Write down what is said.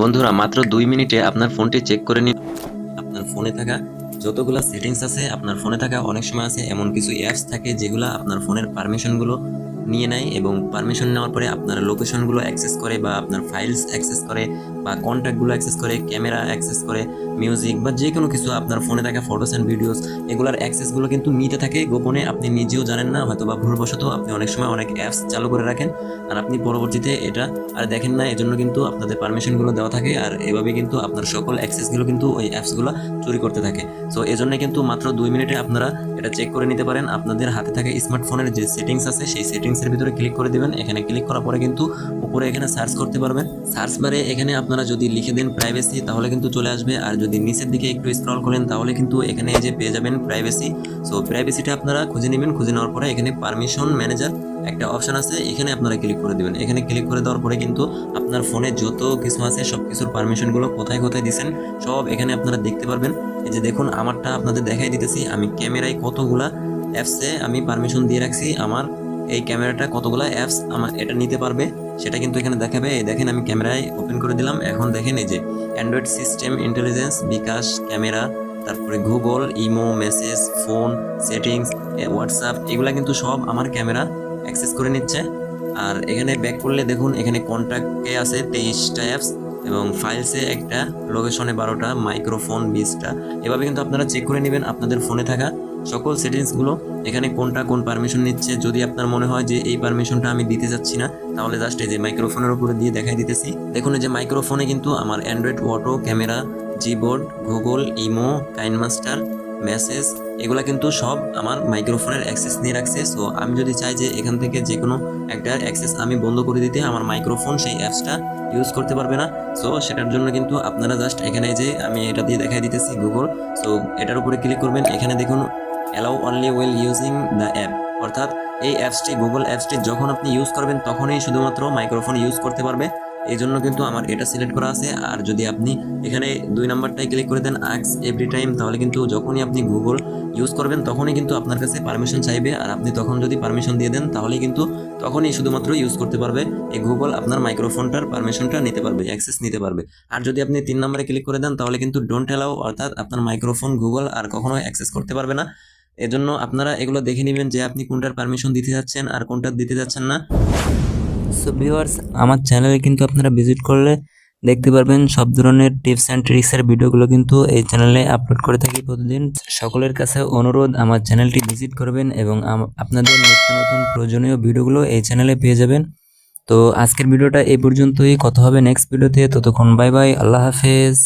বন্ধুরা, মাত্র দুই মিনিটে আপনার ফোনটি চেক করে নিন। আপনার ফোনে থাকা যতগুলো সেটিংস আছে, আপনার ফোনে থাকা অনেক সময় আছে, এমন কিছু অ্যাপস থাকে যেগুলো আপনার ফোনের পারমিশনগুলো নিয়ে নেয় এবং পারমিশন নেওয়ার পরে আপনার লোকেশনগুলো অ্যাক্সেস করে বা আপনার ফাইলস অ্যাক্সেস করে বা কন্ট্যাক্টগুলো অ্যাক্সেস করে ক্যামেরা অ্যাক্সেস করে মিউজিক বা যে কোনো কিছু আপনার ফোনে থাকা ফটোস অ্যান্ড ভিডিওস এগুলোর অ্যাক্সেসগুলো কিন্তু নিতে থাকে। গোপনে আপনি নিজেও জানেন না হয়তো বা ভুলবশত আপনি অনেক সময় অনেক অ্যাপস চালু করে রাখেন আর আপনি পরবর্তীতে এটা আর দেখেন না, এজন্য কিন্তু আপনাদের পারমিশনগুলো দেওয়া থাকে আর এভাবে কিন্তু আপনার সকল অ্যাক্সেসগুলো কিন্তু ওই অ্যাপসগুলো চুরি করতে থাকে। সো এজন্য কিন্তু মাত্র দুই মিনিটে আপনারা এটা চেক করে নিতে পারেন। আপনাদের হাতে থাকা স্মার্টফোনের যে সেটিংস আছে, সেই সেটিংসের ভিতরে ক্লিক করে দেবেন। এখানে ক্লিক করার পরে কিন্তু উপরে এখানে সার্চ করতে পারবেন। সার্চ বারে এখানে আপনারা যদি লিখে দেন প্রাইভেসি তাহলে কিন্তু চলে আসবে। আর যদি নিচের দিকে একটু স্ক্রল করেন, তাহলে কিন্তু এখানে এই যে পেয়ে যাবেন প্রাইভেসি সো প্রাইভেসিটা আপনারা খুঁজে নেবেন। খুঁজে নেওয়ার পরে এখানে পারমিশন ম্যানেজার একটা অপশন আছে। এখানে আপনারা ক্লিক করে দিবেন। এখানে ক্লিক করে দেওয়ার পরে কিন্তু আপনার ফোনে যত কিছু আছে সব কিছুর পারমিশনগুলো কোথায় কোথায় দিছেন সব এখানে আপনারা দেখতে পারবেন। এই যে দেখুন, আমারটা আপনাদের দেখাই দিতেছি। আমি ক্যামেরায় কতগুলা অ্যাপসে আমি পারমিশন দিয়ে রাখছি। আমার এই ক্যামেরাটা কতগুলা অ্যাপস আমার এটা নিতে পারবে, সেটা কিন্তু এখানে দেখাবে। এই দেখেন, আমি ক্যামেরায় ওপেন করে দিলাম। এখন দেখেন, এই যে Android system intelligence bKash camera, তারপরে Google imo message phone settings WhatsApp এগুলা কিন্তু সব আমার ক্যামেরা অ্যাক্সেস করে নিচ্ছে। আর এখানে ব্যাক করলে দেখুন, এখানে কন্ট্যাক্টে আছে তেইশটা অ্যাপস এবং ফাইলসে একটা লোকেশনে বারোটা মাইক্রোফোন বিশটা। এভাবে কিন্তু আপনারা চেক করে নেবেন আপনাদের ফোনে থাকা সকল সেটিংসগুলো এখানে কোনটা কোন পারমিশন নিচ্ছে, যদি আপনার মনে হয় যে এই পারমিশনটা আমি দিতে যাচ্ছি না, তাহলে জাস্ট এই যে মাইক্রোফোনের উপরে দিয়ে দেখাই দিতেছি। দেখুন যে মাইক্রোফোনে কিন্তু আমার Android auto camera Gboard Google imo KineMaster message এগুলা কিন্তু সব আমার মাইক্রোফোনের অ্যাক্সেস নিয়ে রাখছে। সো আমি যদি চাই যে এখান থেকে যে কোনো একটা অ্যাক্সেস আমি বন্ধ করে দিতে, আমার মাইক্রোফোন সেই অ্যাপসটা ইউজ করতে পারবে না। সো সেটার জন্য কিন্তু আপনারা জাস্ট এখানে যে আমি এটা দিয়ে দেখাই দিতেছি গুগল সো এটার উপরে ক্লিক করবেন। এখানে দেখুন allow only while using the app অর্থাৎ এই অ্যাপসটি গুগল অ্যাপসটি যখন আপনি ইউজ করবেন, তখনই শুধুমাত্র মাইক্রোফোন ইউজ করতে পারবে। এই জন্য কিন্তু আমার এটা সিলেক্ট করা আছে। আর যদি আপনি এখানে দুই নাম্বারটাই ক্লিক করে দেন আক্স এভরি টাইম তাহলে কিন্তু যখনই আপনি গুগল ইউজ করবেন, তখনই কিন্তু আপনার কাছে পারমিশন চাইবে। আর আপনি তখন যদি পারমিশন দিয়ে দেন, তাহলেই কিন্তু তখনই শুধুমাত্র ইউজ করতে পারবে। এই গুগল আপনার মাইক্রোফোনটার পারমিশনটা নিতে পারবে অ্যাক্সেস নিতে পারবে। আর যদি আপনি তিন নম্বরে ক্লিক করে দেন, তাহলে কিন্তু ডোন্ট অ্যালাউ অর্থাৎ আপনার মাইক্রোফোন গুগল আর কখনো অ্যাক্সেস করতে পারবে না। এজন্য আপনারা এগুলো দেখে নেবেন যে আপনি কোনটার পারমিশন দিতে যাচ্ছেন আর কোনটা দিতে যাচ্ছেন না। সো ভিউয়ার্স আমার চ্যানেলে কিন্তু আপনারা ভিজিট করলে দেখতে পারবেন সব ধরনের টিপস অ্যান্ড ট্রিক্সের ভিডিওগুলো কিন্তু এই চ্যানেলে আপলোড করে থাকি প্রতিদিন। সকলের কাছে অনুরোধ, আমার চ্যানেলটি ভিজিট করবেন এবং আপনাদের নিত্য নতুন প্রয়োজনীয় ভিডিওগুলো এই চ্যানেলে পেয়ে যাবেন। তো, আজকের ভিডিওটা এই পর্যন্তই। কথা হবে নেক্সট ভিডিওতে ততক্ষণ বাই বাই আল্লাহ হাফেজ।